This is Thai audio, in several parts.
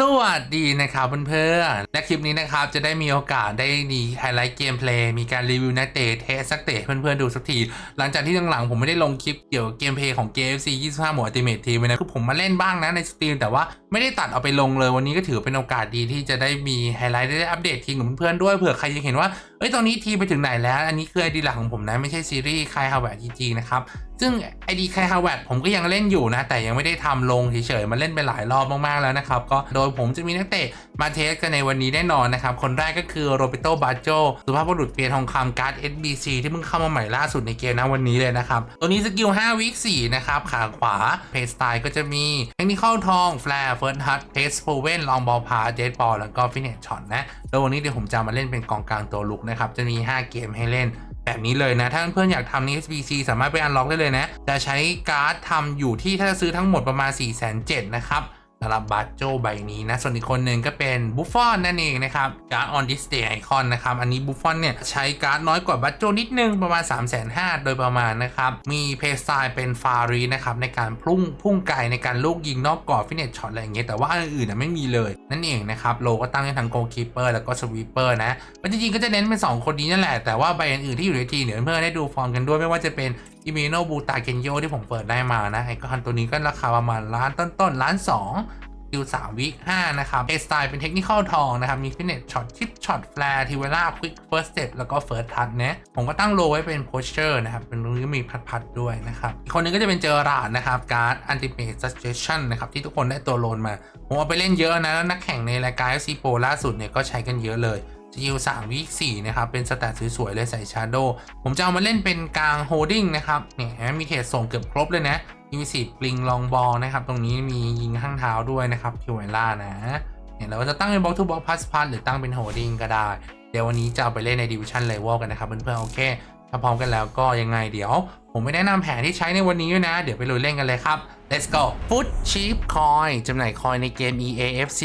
สวัสดีนะครับเพื่อนๆและคลิปนี้นะครับจะได้มีโอกาสได้ดีไฮไลท์เกมเพลย์มีการรีวิวนักเตะเทสสักเตะเพื่อนๆดูสักที หลังจากที่หลังๆผมไม่ได้ลงคลิปเกี่ยวกับเกมเพลย์ของ KFC 25 หมวด Ultimate Team นะคือผมมาเล่นบ้างนะในสตรีมแต่ว่า ไม่ได้ตัดเอาไปลงเลยวันนี้ก็ถือเป็นโอกาสดีที่จะได้มีไฮไลท์ได้อัปเดตทีมกับเพื่อนๆด้วยเผื่อใครยังเห็นว่าเอ้ยตอนนี้ทีมไปถึงไหนแล้ว อันนี้คือไอดีหลักของผมนะไม่ใช่ซีรีส์คายฮาวเวร์จีจีนะครับซึ่งไอดีคายฮาวเวร์ผมก็ยังเล่นอยู่นะแต่ยังไม่ได้ทำลงเฉยๆมาเล่นไปหลายรอบมากๆแล้วนะครับก็โดยผมจะมีนักเตะ มาเทสกันในวันนี้แน่นอนนะครับ คนแรกก็คือโรเบโตบาโจสุภาพบุรุษเปียทองคำการ์ด SBC ที่เพิ่งเข้ามาใหม่ล่าสุดในเกมนะวันนี้เลยนะครับ ตัวนี้สกิล 5 วิ4นะครับ ขาขวาเพย์สไตล์ก็จะมีเทคนิคอลทองแฟร์เฟิร์สฮัตเทสโพเวนลองบอลพาเจตบอลแล้วก็ฟินเนชช็อตนะแล้ววันนี้เดี๋ยวผมจะมาเล่นเป็นกองกลางตัวลุกนะครับจะมี 5 เกมให้เล่นแบบนี้เลยนะ ถ้าเพื่อนๆอยากทำใน SBC สามารถไปอันล็อกได้เลยนะ จะใช้การ์ดทำอยู่ที่ถ้าจะซื้อทั้งหมดประมาณ 4 7 0 0 0นะครับ สำหรับบาโจใบนี้นะ ส่วนอีกคนหนึ่งก็เป็นบุฟฟอนนั่นเองนะครับการ์ด on display icon นะครับ อันนี้บุฟฟอนเนี่ยใช้การ์ดน้อยกว่าบาโจนิดนึงประมาณ 3 5 0 0 0โดยประมาณนะครับ มีเพสไตล์เป็นฟารีนะครับในการพุ่งพุ่งไกลในการลูกยิงนอกกรอบฟินเนชช็อตอะไรอย่างเงี้ยแต่ว่าอันอื่นนะไม่มีเลยนั่นเองนะครับโลก็ตั้งให้ทั้งโกลคีเปอร์แล้วก็สวีปเปอร์นะมันจริงๆก็จะเน้นเป็น 2 คนนี้นั่นแหละแต่ว่าใบอื่นๆที่อยู่ในทีมเนี่ยเพื่อนได้ดูฟอร์มกันด้วยไม่ว่าจะเป็น อิมิโนบูตาเกนโยที่ผมเปิดได้มานะไอคอนตัวนี้ก็ราคาประมาณล้านต้นๆล้านสองคิวสามวิห้านะครับเอสไตล์เป็นเทคนิคอลทองนะครับ มีฟิตเนสช็อตชิปช็อตแฟร์ทิเวล่าควิกเฟิร์สเต็ปแล้วก็เฟิร์สทัชนะผมก็ตั้งโลไว้เป็นโพสเชอร์นะครับ เป็นรงนี้มีพัดๆด้วยนะครับ อีกคนนึงก็จะเป็นเจอราดนะครับ การ์ดอันติเมทซั g เจชั่นนะครับ ที่ทุกคนได้ตัวโลนมา ผมเอาไปเล่นเยอะนะแล้วนักแข่งในรายการ FC Pro ล่าสุดเนี่ยก็ใช้กันเยอะเลย สกิลสามวิสี่นะครับเป็นสแตทสวยๆเลยใส่ชาร์โดผมจะเอามาเล่นเป็นกลางโฮดดิ้งนะครับเนี่ยมีเทรดส่งเกือบครบเลยนะมีสีปลิงลองบอลนะครับ ตรงนี้มียิงข้างเท้าด้วยนะครับทิวเวล่านะเนี่ยเราก็จะตั้งเป็นบล็อกทูบล็อกพัสพัสหรือตั้งเป็นโฮดดิ้งก็ได้ เดี๋ยววันนี้จะเอาไปเล่นในดิวิชั่นเลเวลกันนะครับเพื่อนๆโอเคถ้าพร้อมกันแล้วก็ยังไงเดี๋ยว ผมไม่แนะนำแผนที่ใช้ในวันนี้ด้วยนะ เดี๋ยวไปลุยเล่นกันเลยครับ let's go Foot Cheap Coin จำหน่ายคอยในเกม EAFC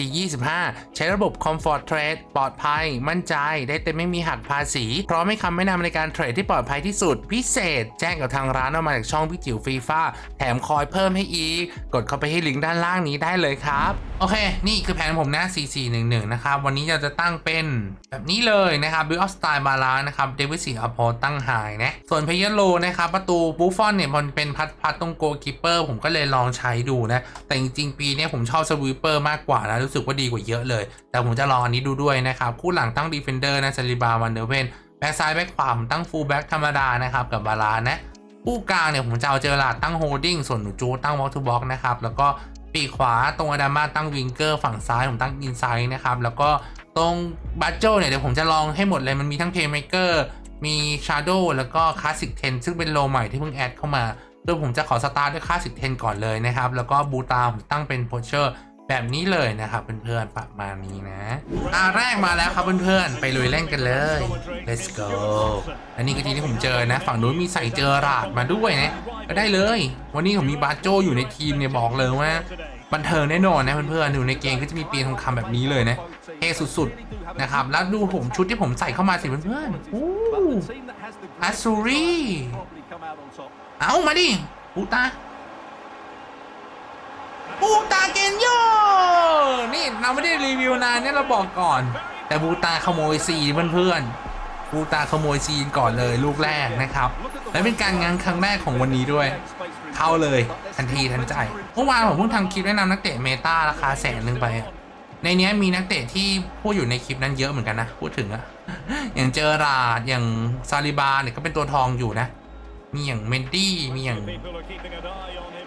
25 ใช้ระบบ Comfort Trade ปลอดภัย มั่นใจ ได้เต็มไม่มีหักภาษี พร้อมให้คำแนะนำในการเทรดที่ปลอดภัยที่สุด พิเศษ แจ้งกับทางร้านออกมาจากช่องพี่จิ๋วฟีฟ่าแถมคอยเพิ่มให้อีก กดเข้าไปที่ลิงก์ด้านล่างนี้ได้เลยครับ โอเค นี่คือแผนผมนะ 4411 นะครับ วันนี้เราจะตั้งเป็นแบบนี้เลยนะครับ Build of Style Balance นะครับ d e v i s i อพอตั้งหายนะ ส่วนเพย์โลนะครับประตูบูฟอนเนี่ยมันเป็นพัดพัดตรงโกคิปเปอร์ผมก็เลยลองใช้ดูนะ แต่จริงๆ ปีนี้ผมชอบสวีปเปอร์มากกว่านะ รู้สึกว่าดีกว่าเยอะเลย แต่ผมจะลองอันนี้ดูด้วยนะครับ คู่หลังตั้งดีเฟนเดอร์นะซาลิบาวันเดอร์เวนแบ็กซ้ายแบ็กขวาผมตั้งฟูลแบ็กธรรมดานะครับ กับบาลานะคู่กลางเนี่ยผมจะเอาเจอราดตั้งโฮดดิ้งส่วนหนูจูตั้งวอลทูบ็อกนะครับแล้วก็ปีกขวาตรงอดามาตั้งวิงเกอร์ฝั่งซ้ายผมตั้งอินไซด์นะครับแล้วก็ตรงบัตโจเนี่ยเดี๋ยวผมจะลองให้หมดเลยมันมีทั้งเพย์เมเกอร์ มีชาร์โดแล้วก็คลาสสิก10 ซึ่งเป็นโลใหม่ที่เพิ่งแอดเข้ามา โดยผมจะขอสตาร์ทด้วยคลาสสิก10 ก่อนเลยนะครับ แล้วก็บูตาผมตั้งเป็นโพเชอร์แบบนี้เลยนะครับเพื่อนๆประมาณนี้นะตาแรกมาแล้วครับเพื่อนๆ ไปลุยเล่นกันเลย let's go อันนี้คือทีที่ผมเจอนะ ฝั่งนู้นมีใส่เจอราดมาด้วยนะก็ได้เลย วันนี้ผมมีบาโจอยู่ในทีมเนี่ยบอกเลยว่า บันเทิงแน่นอนนะเพื่อนๆอยู่ในเกมก็จะมีเปียนทองคำแบบนี้เลยนะ สุดๆ นะครับ แล้วดูผมชุดที่ผมใส่เข้ามาสิเพื่อนๆอู้อาซูรีเอามาดิปูตาปูตาเกนโยนี่เราไม่ได้รีวิวนานเนี่ยเราบอกก่อน แต่บูตาขโมยซีนเพื่อนๆบูตาขโมยซีนก่อนเลยลูกแรกนะครับ และเป็นการงานครั้งแรกของวันนี้ด้วย เข้าเลยทันทีทันใจเมื่อวานผมเพิ่งทำคลิปแนะนำนักเตะเมตาราคาแสนหนึ่งไป ในเนี้ยมีนักเตะที่พูดอยู่ในคลิปนั้นเยอะเหมือนกันนะ พูดถึงอะอย่างเจอราดอย่างซาลิบาเนี่ยก็เป็นตัวทองอยู่นะ มีอย่างเมนดี้มีอย่าง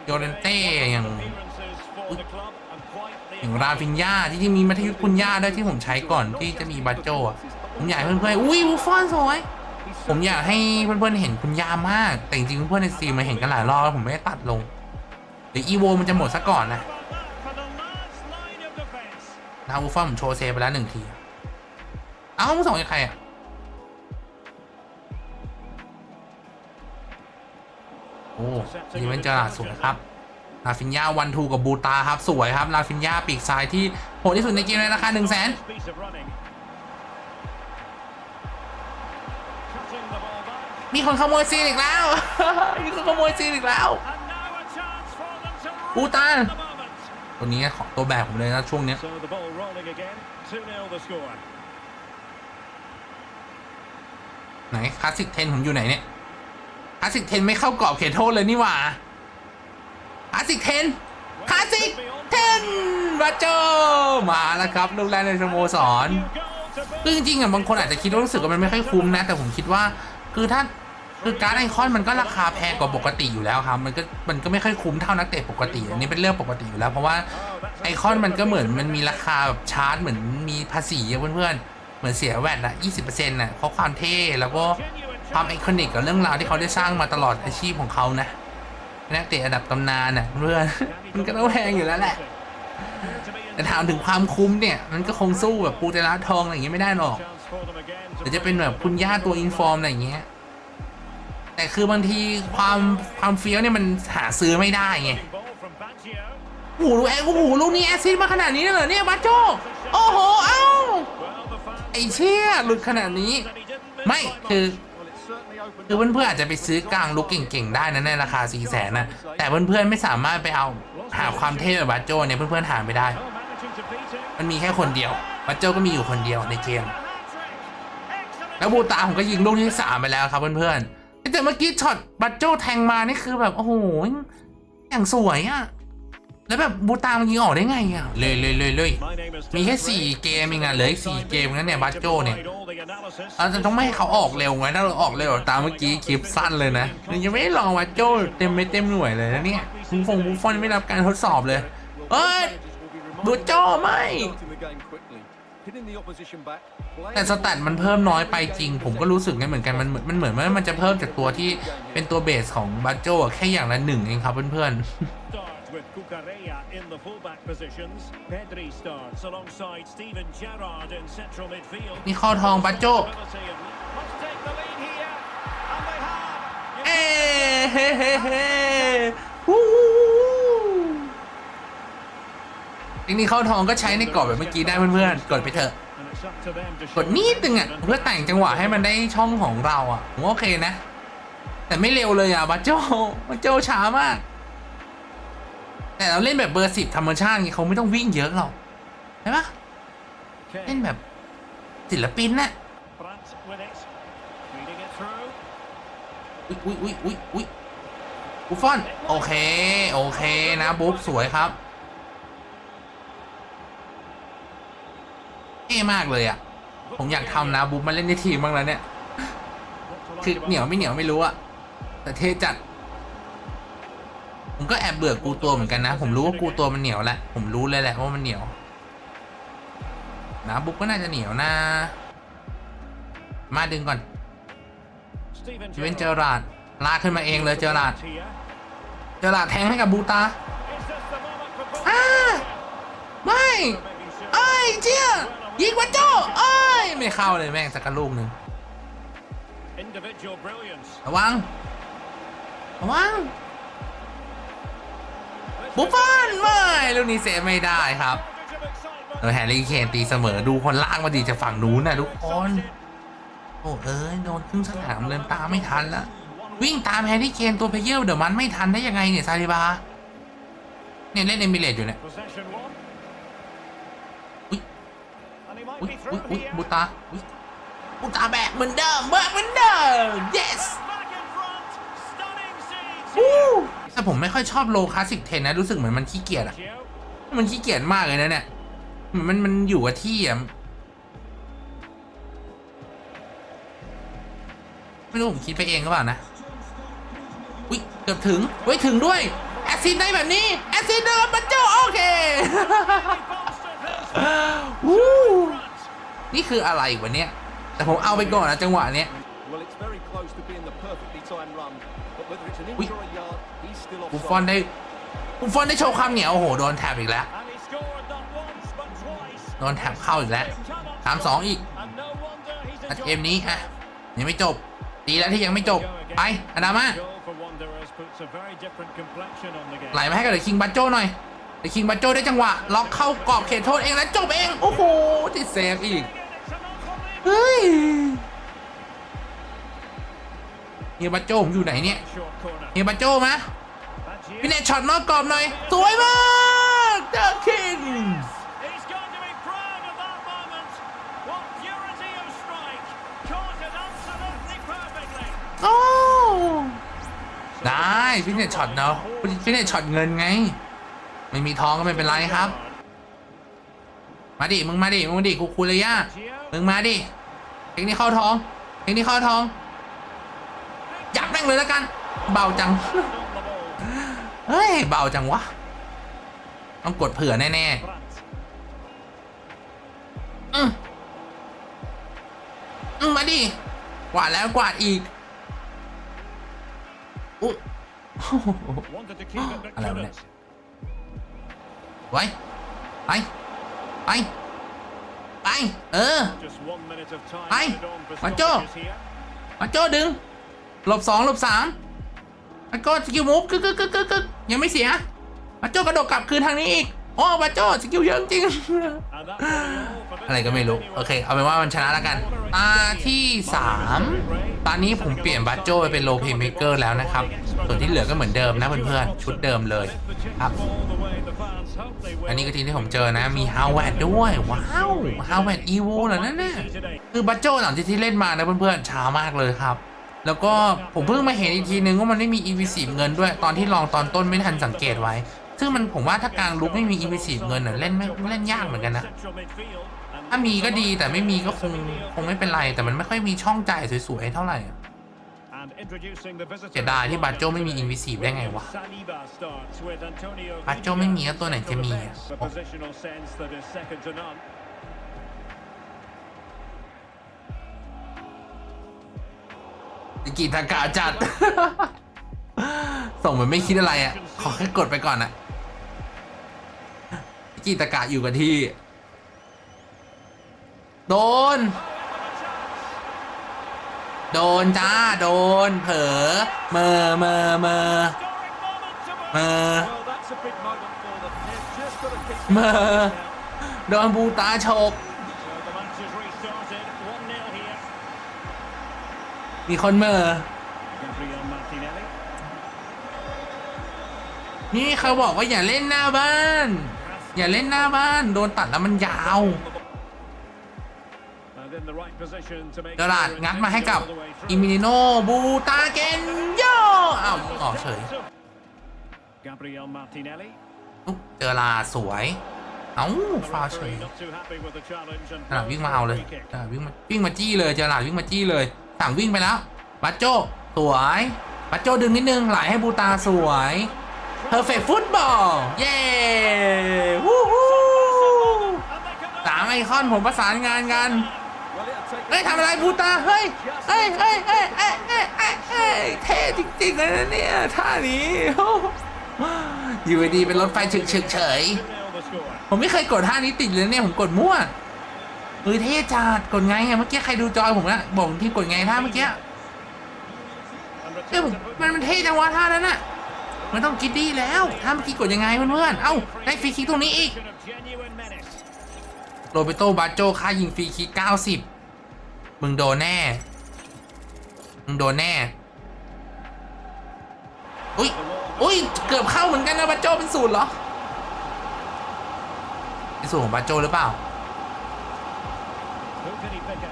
โยเรนเต้อย่างอย่างราฟินยาที่ที่มีมัธยุทธคุณย่าด้วยที่ผมใช้ก่อนที่จะมีบัตโจผมอยากเพื่อนๆอุ้ยบูฟอนสวยผมอยากให้เพื่อนๆเห็นคุณย่ามาก แต่จริงๆเพื่อนๆในสตรีมมาเห็นกันหลายรอบแล้วผมไม่ได้ตัดลงเดี๋ยวอีโวมันจะหมดซะก่อนนะ นาบูฟอนผมโชว์เซฟไปแล้วหนึ่งที เอ้ามึงส่งให้ใครอะโอ้ยีเวนเจอร์สวยครับลาฟินยาวันทูกับบูตาครับ สวยครับลาฟินยาปีกซ้ายที่โหดที่สุดในเกมในราคาหนึ่งแสนมีคนขโมยซีนอีกแล้ว มีคนขโมยซีนอีกแล้วอูตา ตัวนี้ของตัวแบกผมเลยนะช่วงเนี้ย So the ball rolling again. 2-0 the score. ไหนคลาสสิกเทนผมอยู่ไหนเนี่ยคลาสสิกเทนไม่เข้ากรอบเขตโทษเลยนี่หว่าคลาสสิกเทนคลาสสิกเทนบัจโจมาแล้วครับลูกแรกในสโมสร New goal to คือจริงๆอะบางคนอาจจะคิดว่ารู้สึกว่ามันไม่ค่อยคุ้มนะ แต่ผมคิดว่าคือถ้า คือการ์ดไอคอนมันก็ราคาแพงกว่าปกติอยู่แล้วครับ มันก็มันก็ไม่ค่อยคุ้มเท่านักเตะปกติ อันนี้เป็นเรื่องปกติอยู่แล้ว เพราะว่าไอคอนมันก็เหมือนมันมีราคาแบบชาร์จเหมือนมีภาษีอะเพื่อนๆ เหมือนเสียแวดละ20%น่ะเพราะความเท่แล้วก็ความไอคอนิกกับเรื่องราวที่เขาได้สร้างมาตลอดอาชีพของเขานะนักเตะระดับตำนานนะเพื่อนมันก็ต้องแพงอยู่แล้วแหละแต่ถามถึงความคุ้มเนี่ยมันก็คงสู้แบบปูเตระทองอะไรอย่างเงี้ยไม่ได้หรอกหรือจะเป็นแบบคุณย่าตัวอินฟอร์มอะไรอย่างเงี้ย แต่คือบางทีความความเฟี้ยวเนี่ยมันหาซื้อไม่ได้ไง ball from Baggio. โอ้โหลูกแอโอ้โหลูกนี้แอซซิดมาขนาดนี้เลยเหรอเนี่ยบัจโจโอ้โห เอ้า Well, the fans ไอเชี่ยหลุดขนาดนี้ said he didn't miss ไม่ by คือ much. คือเพื่อนๆอาจจะไปซื้อกลางลุกเก่งๆ ได้นะในราคา4ี่แสนนะแต่เพื่อนๆไม่สามารถไปเอาหาความเท่แบบบัจโจเนี่ยเพื่อนๆหาไม่ได้ Oh, managing to beat him. มันมีแค่คนเดียวบัจโจก็มีอยู่คนเดียวในเกม Hat-trick. แล้วบูตาผมก็ยิงลูกที่สามไปแล้วครับเพื่อนๆ แต่เมื่อกี้ช็อตบัตโจแทงมานี่คือแบบโอ้โหอย่างสวยอะแล้วแบบบูตามันยิงออกได้ไงอะเลยเลยเลยเลยมีแค่สี่เกมเองอะเหลืออีกสี่เกมงั้นเนี่ยบัตโจเนี่ยเราจะต้องไม่ให้เขาออกเร็วไงถ้าเราออกเร็วตามเมื่อกี้คลิปสั้นเลยนะยังไม่ได้ลองบัตโจเต็มไม่เต็มหน่วยเลยนะเนี่ยบุฟงบุฟฟอนไม่รับการทดสอบเลยเอ้ยบูโจไม่ แต่สแตทมันเพิ่มน้อยไปจริง ผมก็รู้สึกงั้นเหมือนกันมันเหมือนมันเหมือนว่ามันจะเพิ่มจากตัวที่เป็นตัวเบสของบัตโจแค่อย่างละหนึ่งเองครับเพื่อน Start with Cucurella in the fullback positions. Pedri starts alongside Steven Gerrard in central midfield. ๆนี่เข้าทองบัตโจ Ability of- Must take the lead here, and they have. เอ้เฮ้เฮ้เฮ้วู้วู้วู้ทีนี้เข้าทองก็ใช้ในกรอบแบบเมื่อกี้ได้เพื่อนๆกดไปเถอะ กดนิดนึงอะเพื่อแต่งจังหวะให้มันได้ช่องของเราอะผมโอเคนะ แต่ไม่เร็วเลยอะบัตโจบัตโจช้ามาก แต่เราเล่นแบบเบอร์สิบธรรมชาติไงเขาไม่ต้องวิ่งเยอะหรอกใช่ปะเล่นแบบศิลปินน่ะอุ้ยอุ้ยอุ้ยอุ้ยอุ้ยบุฟฟอน โอเค โอเคนะ บุ๊บสวยครับ เท่มากเลยอะ ผมอยากทำนะบุ๊บมาเล่นในทีมบ้างแล้วเนี่ย คือเหนียวไม่เหนียวไม่รู้อะแต่เท่จัด ผมก็แอบเบื่อกูตัวเหมือนกันนะ ผมรู้ว่ากูตัวมันเหนียวแหละผมรู้เลยแหละว่ามันเหนียว นะบุ๊บก็น่าจะเหนียวนะ มาดึงก่อน Steven เวนเจอ Gerrard. ราดลากขึ้นมาเองเลยเจอราด Here. เจอราดแทงให้กับบูตา Is this the moment for both? อ้าไม่ Making sure. เอ้ยเจี๊ย ยิงวัดโจ้เอ้ยไม่เข้าเลยแม่งสักกะลูกหนึ่ง Individual brilliance. ระวังระวังบุฟฟอนไม่ลูกนี้เซฟไม่ได้ครับ Shortage of excitement. เออแฮร์รี่เคนตีเสมอดูคนล่างมาดีจะฝั่งนู้นนะทุกคนโอ้เอ้ยโดนครึ่งสนามเดินตามไม่ทันละวิ่งตามแฮร์รี่เคนตัวเพเยอร์เดี๋ยวมันไม่ทันได้ยังไงเนี่ยซาลิบาเนี่ยเล่นเอมิเลตอยู่เนี่ย Possession one. อุ๊ย And he might อุ้ย be อุ้ย through อุ้ย here. บูตาอุ้ยบูตาแบกเหมือนเดิมแบกเหมือนเดิม yes Back in front. Stunning scenes วู้ here. แต่ผมไม่ค่อยชอบโลคลาสสิกเทนนะ รู้สึกเหมือนมันขี้เกียจอะ Gio. มันขี้เกียจมากเลยนะเนี่ยเหมือนมันมันอยู่กับที่อะไม่รู้ผมคิดไปเองหรือเปล่านะ อุ้ยเกือบถึงเฮ้ยถึงด้วย แอสซิดได้แบบนี้ แอสซิดเดินบัจโจโอเค Bolstered his วู้ front. นี่คืออะไรวะเนี่ยแต่ผมเอาไปก่อนนะจังหวะเนี้ย Well, it's very close to being the perfectly timed run, but whether it's an inch Ui. or a yard, he's still บุฟฟอน offside. ได้บุฟฟอนได้โชว์ความเหนียวโอ้โหโดนแถบอีกแล้ว And he scored not once but twice. โดนแถบเข้าอีกแล้ว Cannot สามสองอีก And no wonder he's อัด enjoyed เกมนี้อะยังไม่จบดีแล้วที่ยังไม่จบไปอนามา Goal for Wanderers puts a very different complexion on the game. ไหลมาให้กับเดอะคิงบัตโจหน่อยเดอะคิงบัตโจได้จังหวะล็อกเข้ากรอบเขตโทษเองแล้วจบเองโอ้โหติดเซฟอีก It's an unbelievable เฮ้ยเฮียบัตโจผมอยู่ไหนเนี่ย short corner. เฮียบัตโจมา Baggio. พี่เนตช็อตนอกกรอบหน่อย สวยมาก the king He's going to be proud of that moment. What purity of strike. Caught it absolutely perfectly. โอ้ได้ฟิตเนสช็อตเนาะฟิตเนสช็อตเงินไง ไม่มีทองก็ไม่เป็นไรครับ มาดิมึงมาดิมึงมาดิกูคูเลยย่ามึงมาดิเทคนิคเข้าท้องเทคนิคเข้าท้องอยากแม่งเลยแล้วกัน เบาจังเฮ้ยเบาจังวะต้องกดเผื่อแน่ๆอืมอืมมาดิกวาดแล้วกวาดอีกอุ๊ย Wanted to keep it, but Hello, couldn't. ไว้ไป ไป ไป เออ Just one minute of time Aye. added on for Macho. stoppages here. มาโจ้ดึง หลบสองหลบสามมาโจ้สกิลมูฟกึกกึกกึกกึกกึกยังไม่เสียมาโจ้กระโดดกลับคืนทางนี้อีกโอ้มาโจ้สกิลเยอะจริง And that will be all for this อะไรก็ไม่รู้ โอเค เอาเป็นว่ามันชนะแล้วกันตาที่ 3 ตอนนี้ผมเปลี่ยนบัตโจ้ไปเป็นโลเพย์เมเกอร์แล้วนะครับ ส่วนที่เหลือก็เหมือนเดิมนะเพื่อนๆ ชุดเดิมเลยครับ อันนี้ก็ทีมที่ผมเจอนะ มีฮาวเวดด้วย ว้าวฮาวเวดอีโวเหรอนั่นน่ะคือบัตโจ้หลังจากที่เล่นมานะเพื่อนๆช้ามากเลยครับ แล้วก็ผมเพิ่งมาเห็นอีกทีนึงว่ามันไม่มี EV10 เงินด้วย ตอนที่ลองตอนต้นไม่ทันสังเกตไว้ ซึ่งมันผมว่าถ้ากลางลุกไม่มี EV10 เงินน่ะเล่นไม่เล่นยากเหมือนกันนะถ้ามีก็ดีแต่ไม่มีก็คงคงไม่เป็นไร แต่มันไม่ค่อยมีช่องจ่ายสวยๆเท่าไหร่ เสียดายที่บาโจ้ไม่มี Invisive ได้ไงวะบาโจ้ไม่มีแล้วตัวไหนจะมีอะ A positional sense that is second to none. กีตากาจัด ส่งเหมือนไม่คิดอะไรอะ ขอแค่กดไปก่อนอะกีตากาอยู่กับที่ โดน โดนจ้าโดนเผลอเมอเมอเมอเมอเมอโดนบูตาฉกมีคนเมอนี่เขาบอกว่าอย่าเล่นหน้าบ้าน อย่าเล่นหน้าบ้าน โดนตัดแล้วมันยาว And in the right position to make ตลาด sure it งัดมาให้ takes it กับ all the way through. อิมิลิโนบูตาเกนโยอ้าวออกเฉย Gabriel Martinelli. อุ๊ยเจอลาสวย เอ้า The ฟาวเฉย referee not too happy with the challenge and ตลาด blows วิ่ง for มา a เอาเลย free kick. ตลาดวิ่งมาวิ่งมาจี้เลยเจอลาดวิ่งมาจี้เลยสั่งวิ่งไปแล้วบัตโจสวยบัตโจดึงนิดนึงไหลให้บูตาสวย perfect football เย้วู้ฮู้ And they can สามไอคอนผมประสานงานกัน Well, it'll take เฮ้ยทำอะไรบูตาเฮ้ยเฮ้ยเฮ้ยเฮ้ยเฮ้ยเฮ้ยเฮ้ยเท่จริงๆเลยนะเนี่ยท่านี้อ้โหอยู่ดีเป็นรถไฟเฉึกๆเฉยผมไม่เคยกดท่านี้ติดเลยเนี่ยผมกดมั่วเออเท่จัดกดไงเมื่อกี้ใครดูจอยผมนะบอกที่กดไงท่าเมื่อกี้เอ้ยมันมันเท่จังวะท่านั้นน่ะมันต้องคิดดีแล้วท่าเมื่อกี้กดยังไงเพื่อนๆเอ้าได้ฟรีคิกตรงนี้อีกโรเบโตบาโจค่ายิงฟรีคิก90 มึงโดนแน่ มึงโดนแน่ อุ้ยอุ้ย เกือบเข้าเหมือนกันนะบาโจเป็นศูนย์เหรอ เป็นศูนย์ของบาโจหรือเปล่า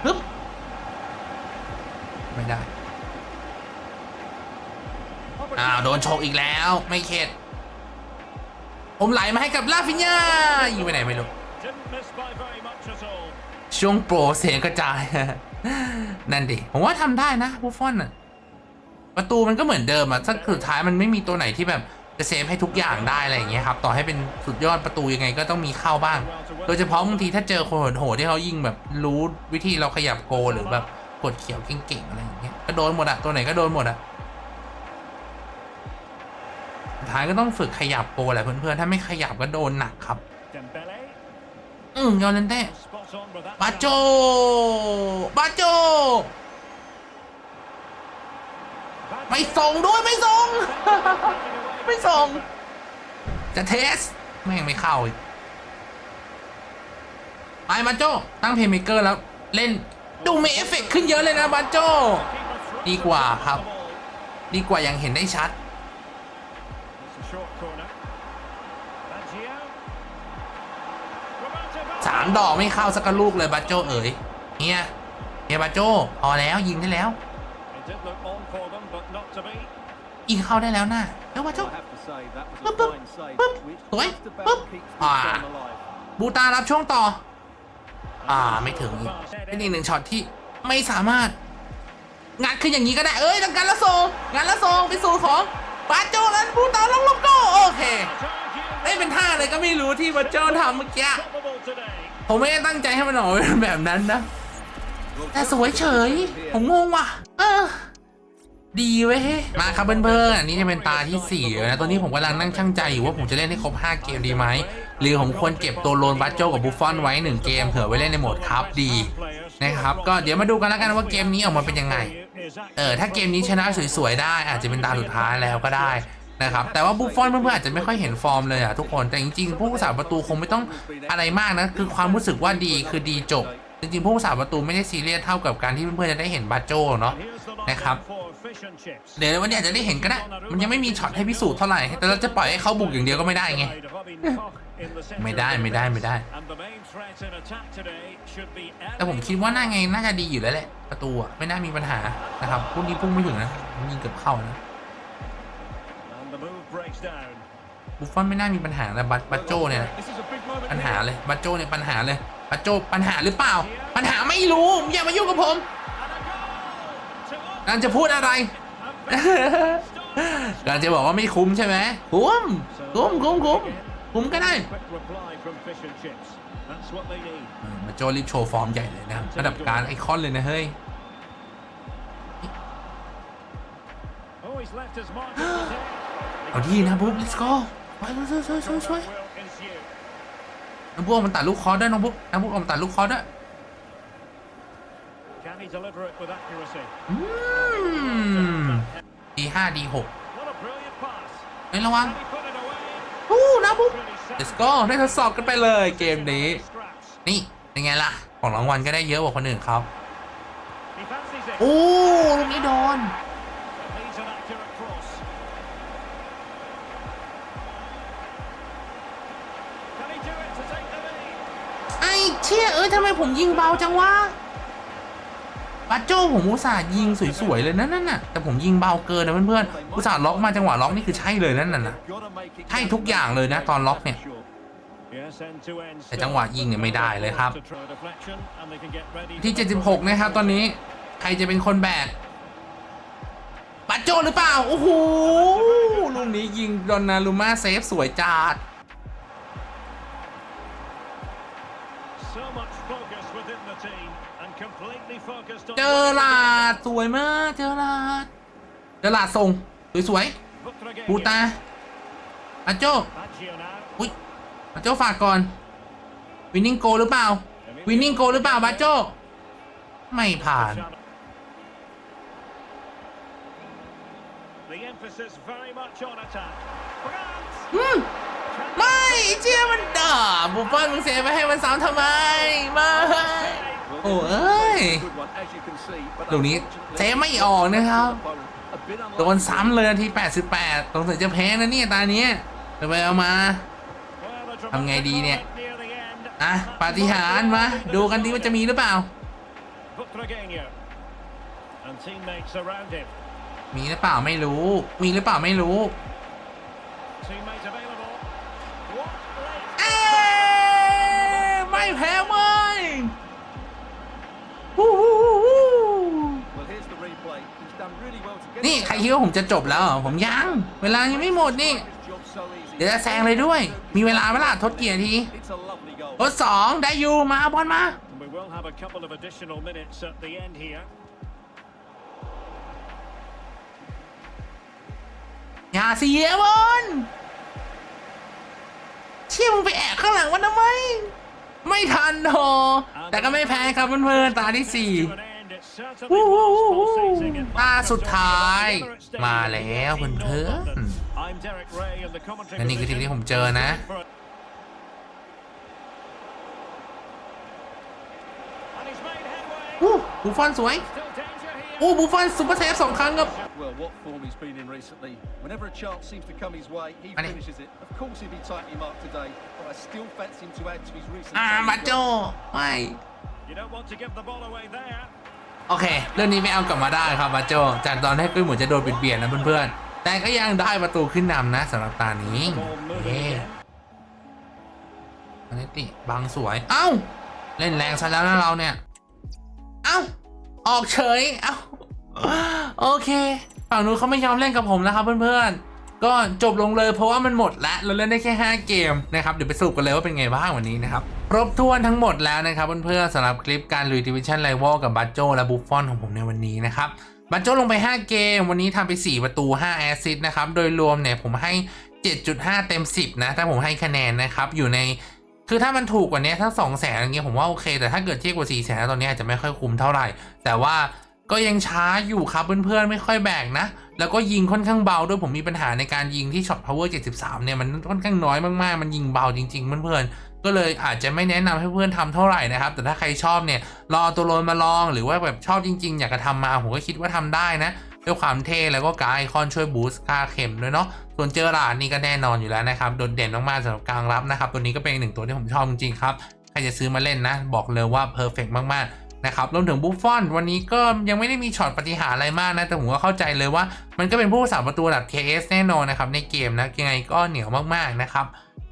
ฮึบไม่ได้ อ้าว โดนชกอีกแล้ว ไม่เข็ด ผมไหลมาให้กับลาฟิญญายิงไปไหนไม่รู้ช่วงโปรเสียงกระจาย นั่นดิ ผมว่าทำได้นะบุฟฟอนอะประตูมันก็เหมือนเดิมอะถ้าสุดท้ายมันไม่มีตัวไหนที่แบบจะเซฟให้ทุกอย่างได้อะไรอย่างเงี้ยครับ ต่อให้เป็นสุดยอดประตูยังไงก็ต้องมีเข้าบ้าง โดยเฉพาะบางทีถ้าเจอคนโหดๆที่เขายิงแบบรู้วิธีเราขยับโกหรือแบบกดเขียวเก่งๆอะไรอย่างเงี้ย ก็โดนหมดอะตัวไหนก็โดนหมดอะสุดท้ายก็ต้องฝึกขยับโกแหละเพื่อนๆ ถ้าไม่ขยับก็โดนหนักครับ อืมยอร์เลนเต้ Spot on with that. บาโจบาโจ ไม่ส่งด้วยไม่ส่ง ไม่ส่ง จะเทส แม่งไม่เข้าอีกไปบาโจ ตั้งเพลย์เมเกอร์แล้ว เล่นดูมีเอฟเฟกต์ขึ้นเยอะเลยนะบาโจ ดีกว่าครับ ดีกว่ายังเห็นได้ชัดามดอกไม่เข้าสักกะลูกเลยบัจโจเอ๋ยเนี่ยเฮียบัจโจพอแล้วยิงได้แล้วยิงเข้าได้แล้วนะเดี๋ยวบัจโจ I have to say that was a Boop, boop, fine save, boop. which Oi, just about boop. keeps this Ah. game alive. บูตารับช่วงต่อ อ่าไม่ถึงอีกเป็นอีกหนึ่งช็อตที่ไม่สามารถงานคืออย่างนี้ก็ได้เอ้ยงานละโซงงานละโซงเป็นสูตรของบัจโจแล้วบูตาลงลบโก้โอเคเอ้เป็นท่าอะไรก็ไม่รู้ที่บัจโจทำเมื่อกี้ ผมไม่ได้ตั้งใจให้มันออกมาเป็นแบบนั้นนะ แต่สวยเฉย ผมงงว่ะ เออ ดีเว้ย มาครับเพื่อนๆอันนี้จะเป็นตาที่ 4 แล้วนะ ตอนนี้ผมกำลังนั่งช่างใจอยู่ว่าผมจะเล่นให้ครบ 5 เกมดีไหม หรือผมควรเก็บตัวโลนบัตโจกับบุฟฟอนไว้ 1 เกมเผื่อไว้เล่นในโหมดคัพดีนะครับ ก็เดี๋ยวมาดูกันแล้วกันว่าเกมนี้ออกมาเป็นยังไง เออ ถ้าเกมนี้ชนะสวยๆได้ อาจจะเป็นตาสุดท้ายแล้วก็ได้ นะครับแต่ว่าบุฟฟอนเพื่อนๆอาจจะไม่ค่อยเห็นฟอร์มเลยอะทุกคนแต่จริงๆผู้รักษาประตูคงไม่ต้องอะไรมากนะคือความรู้สึกว่าดีคือดีจบ จริงๆผู้รักษาประตูไม่ได้ซีเรียสเท่ากับการที่เพื่อนๆจะได้เห็นบัตโจเนาะนะครับเดี๋ยววันนี้อาจจะได้เห็นก็ได้มันยังไม่มีช็อตให้พิสูจน์เท่าไหร่แต่เราจะปล่อยให้เขาบุกอย่างเดียวก็ไม่ได้ไงไม่ได้ไม่ได้ไม่ได้ แต่ผมคิดว่าน่าไงน่าจะดีอยู่แล้วแหละประตูไม่น่ามีปัญหานะครับพวกนี้พุ่งไม่ถึงนะยิงเกือบเข้านะ บุฟฟอนไม่น่ามีปัญหานะบัตบัตโจเนี่ย This is a big moment ปัญ here. หาเลยบัตโจเนี่ยปัญหาเลยบัตโจปัญหาหรือเปล่า ปัญหาไม่รู้อย่ามายุ่งกับผมกำลังจะพูดอะไรกำลังจะบอกว่าไม่คุ้มใช่ไหมคุ้มคุ้มคุ้มคุ้มคุ้มก็ได้ Quick reply from fish and chips. That's what they need. เออบัตโจรีบโชว์ฟอร์มใหญ่เลยนะระดับการไอคอนเลยนะเฮ้ย เอาดีนะบุ๊บ let's go ไปช่วยช่วยช่วยช่วย Will ensue. น้องบุ๊กเอามันตัดลูกคอร์สด้วยน้องบุ๊กน้องบุ๊กเอามันตัดลูกคอร์สด้วย Can he deliver it with accuracy? อืมดีห้าดีหก What a brilliant pass. เฮ้ยระวัง Can he put it away? อู้นะบุ๊ก Really set let's go ได้ทดสอบกันไปเลยเกมนี้ scraps. นี่เป็นไงล่ะ ของรางวัลก็ได้เยอะกว่าคนอื่นเขา He fancies it. โอ้ลูกนี้โดน อ้ยทำไมผมยิงเบาจังวะบัตโจ้ผมอุตส่าห์ยิงสวยๆเลยนั่นน่ะแต่ผมยิงเบาเกินนะเพื่อนๆอุตส่าห์ล็อกมาจังหวะล็อกนี่คือใช่เลยนั่นน่ะนะใช่ทุกอย่างเลยนะตอนล็อกเนี่ยแต่จังหวะยิงเนี่ยไม่ได้เลยครับ ที่ 76 นะครับตอนนี้ใครจะเป็นคนแบกบัตโจหรือเปล่า โอ้โหลูกนี้ยิงดอนนารูมาเซฟสวยจัด เจอลาดสวยมากเจอลาดเจอลาดส่งสวยๆปูตาบัตโจ Baggio now. อุ้ยบัตโจฝากก่อนวินนิ่งโกหรือเปล่าวินนิ่งโกหรือเปล่าบัตโจไม่ผ่าน The emphasis very much on attack. Grant! อืมไม่เจียมันด่าบุฟฟอนมึงเสียไปให้มันซ้ำทำไมไม่ โอ้ยตรงนี้เจไม่ออกนะครับ โดนซ้ำเลยที่88ตรงสายจะแพ้นะเนี่ยตาเนี้ยไปเอามาทำไงดีเนี่ย อะ ปาฏิหาริย์มา ดูกันดีว่าจะมีหรือเปล่า มีหรือเปล่าไม่รู้ มีหรือเปล่าไม่รู้เอ๊ไม่แพ้ไว้ นี่ it ใคร out. คิดว่าผมจะจบแล้วเหรอผมยัง เวลายังไม่หมดนี่ His job so easy. เดี๋ยวจะแซงเลยด้วย มีเวลาเวลาทดเกียร์ที It's a lovely goal. ทดสองได้อยู่มาเอาบอลมา And we will have a couple of additional minutes at the end here. อย่าเสียบอลเชี่ยมึงไปแอบข้างหลังมันทำไม ไม่ทันโหแต่ก็ไม่แพ้ครับเพื่อนๆตาที่สี่ To an end, it certainly วู้วู้ was วู้วู้ pulsating at ตา much สุด of ท้าย Toronto, whether it's มา staying แล้ว in เพื่อน London. ๆ I'm Derek Ray in the commentary และนี่คือทีมที่ผมเจอนะ position. And he's made headway. อู้บูฟฟอนสวย Still danger here. อู้บูฟฟอนซูเปอร์เซฟสองครั้งครับ Well, what form he's been in recently. Whenever a chance seems to come his way, he Allez. finishes it. Of course, he'd be tightly marked today, but I still fancy him to add to his recent. อ่า daily บัตโจ run. ไม่ You don't want to give the ball away there. โอเค เรื่องนี้ไม่เอากลับมาได้ครับบัตโจ จากตอนแรกก็เหมือนจะโดนเบียดๆนะเพื่อนๆ แต่ก็ยังได้ประตูขึ้นนำนะสำหรับตานี้ Ball เย้ moving again. อันนี้ติบางสวย เอ้า เล่นแรงซะแล้วนะเราเนี่ย เอ้า ออกเฉย เอ้า โอเคฝั่งนู้นเขาไม่ยอมเล่นกับผมแล้วครับเพื่อนๆ ก็จบลงเลยเพราะว่ามันหมดแล้วเราเล่นได้แค่ 5 เกมนะครับเดี๋ยวไปสรุปกันเลยว่าเป็นไงบ้างวันนี้นะครับครบถ้วนทั้งหมดแล้วนะครับเพื่อนๆสำหรับคลิปการลุยดิวิชั่นไ i ว a l กับบัตโจและบุฟฟอนของผมในวันนี้นะครับบัตโจลงไป 5 เกม วันนี้ทำไป 4 ประตู 5 แอสซิสต์นะครับโดยรวมเนี่ยผมให้ 7.5 เต็ม 10 นะ ถ้าผมให้คะแนนนะครับอยู่ในคือถ้ามันถูกกว่านี้ถ้า2 0 0แสนอย่างเงี้ยผมว่าโอเค แต่ถ้าเกิดเทียบกับ4 0 0แสนตอนนี้อาจจะไม่ค่อยคุ้มเท่าไหร่ แต่ว่า ก็ยังช้าอยู่ครับเพื่อนๆไม่ค่อยแบกนะ แล้วก็ยิงค่อนข้างเบาด้วยผมมีปัญหาในการยิงที่ช็อตพาวเวอร์73 เนี่ยมันค่อนข้างน้อยมากๆ มันยิงเบาจริงๆเพื่อนๆก็เลยอาจจะไม่แนะนำให้เพื่อนทำเท่าไหร่นะครับ แต่ถ้าใครชอบเนี่ยรอตัวโรนมาลองหรือว่าแบบชอบจริง ๆ อยากจะทำมาผมก็คิดว่าทำได้นะ ด้วยความเท่แล้วก็การไอคอนช่วยบูสต์ค่าเข็มด้วยเนาะส่วนเจอราร์ดนี่ก็แน่นอนอยู่แล้วนะครับโดดเด่นมากๆสำหรับกลางรับนะครับ ตัวนี้ก็เป็นอีกหนึ่งตัวที่ผมชอบจริงๆครับใครจะซื้อมาเล่นนะ บอกเลยว่าเพอร์เฟกมากๆ นะครับรวมถึงบุฟฟอนวันนี้ก็ยังไม่ได้มีช็อตปฏิหารอะไรมากนะ แต่ผมก็เข้าใจเลยว่ามันก็เป็นผู้สาประตูระดับ KS แน่นอนนะครับในเกมนะยังไงก็เหนียวมากๆนะครับ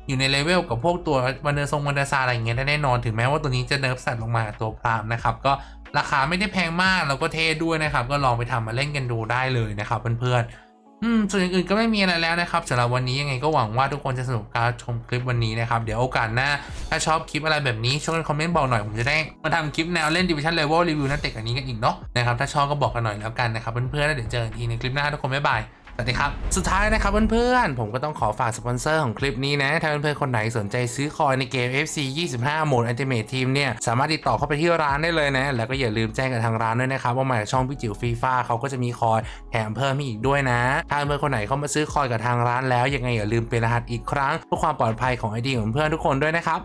อยู่ในเลเวลกับพวกตัววันเดอร์ทรงวันเดอร์ซาอะไรอย่างเงี้ยได้แน่นอนถึงแม้ว่าตัวนี้จะเนิร์ฟสัตว์ลงมาตัวพรามนะครับก็ราคาไม่ได้แพงมากแล้วก็เท่ด้วยนะครับก็ลองไปทำมาเล่นกันดูได้เลยนะครับเพื่อนๆ อืมส่วนอย่างอื่นก็ไม่มีอะไรแล้วนะครับสำหรับวันนี้ยังไงก็หวังว่าทุกคนจะสนุกกับการชมคลิปวันนี้นะครับ เดี๋ยวโอกาสหน้า ถ้าชอบคลิปอะไรแบบนี้ช่วยกันคอมเมนต์บอกหน่อยผมจะได้มาทำคลิปแนวเล่นดิวิชั่นเลเวลรีวิวนักเตะอันนี้กันอีกเนาะนะครับถ้าชอบก็บอกกันหน่อยแล้วกันนะครับเพื่อนๆแล้วเดี๋ยวเจอกันอีกในคลิปหน้าทุกคนบ๊ายบาย วัสดีครับสุดท้ายนะครับเพื่อนๆ ผมก็ต้องขอฝากสปอนเซอร์ของคลิปนี้นะ ถ้าเพื่อนๆ คนไหนสนใจซื้อคอยในเกม FC 25 โหมด Ultimate Team เนี่ยสามารถติดต่อเข้าไปที่ร้านได้เลยนะ แล้วก็อย่าลืมแจ้งกับทางร้านด้วยนะครับ ว่ามาจากช่องพี่จิ๋วฟีฟ่าเขาก็จะมีคอยแถมเพิ่มให้อีกด้วยนะ ถ้าเพื่อนๆคนไหนเข้ามาซื้อคอยกับทางร้านแล้วยังไงอย่าลืมเป็นรหัสอีกครั้งเพื่อความปลอดภัยของไอดีของเพื่อนทุกคนด้วยนะครับ